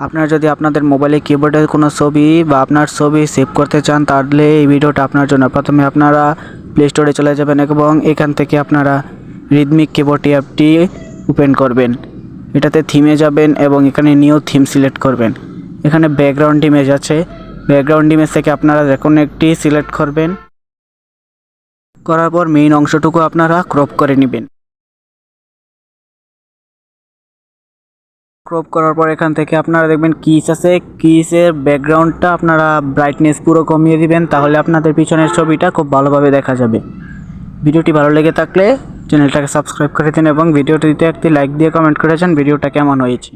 আপনারা যদি আপনাদের মোবাইলে কিবোর্ডের কোনো ছবি বা আপনার ছবি সেভ করতে চান, তাহলে এই ভিডিওটা আপনার জন্য। প্রথমে আপনারা প্লে স্টোরে চলে যাবেন এবং এখান থেকে আপনারা রিদমিক কিবোর্ড অ্যাপটি ওপেন করবেন। এটাতে থিমে যাবেন এবং এখানে নিউ থিম সিলেক্ট করবেন। এখানে ব্যাকগ্রাউন্ড ইমেজ আছে। ব্যাকগ্রাউন্ড ইমেজ থেকে আপনারা যে কোনো একটি সিলেক্ট করবেন। করার পর মেইন অংশটুকু আপনারা ক্রপ করে নেবেন। ক্রপ করার পর এখান থেকে আপনারা দেখবেন কিস আছে। কিসের ব্যাকগ্রাউন্ডটা আপনারা ব্রাইটনেস পুরো কমিয়ে দিবেন, তাহলে আপনাদের পিছনের ছবিটা খুব ভালোভাবে দেখা যাবে। ভিডিওটি ভালো লেগে থাকলে চ্যানেলটাকে সাবস্ক্রাইব করে দিন এবং ভিডিওটিতে একটি লাইক দিয়ে কমেন্ট করেছেন, ভিডিওটা কেমন হয়েছে।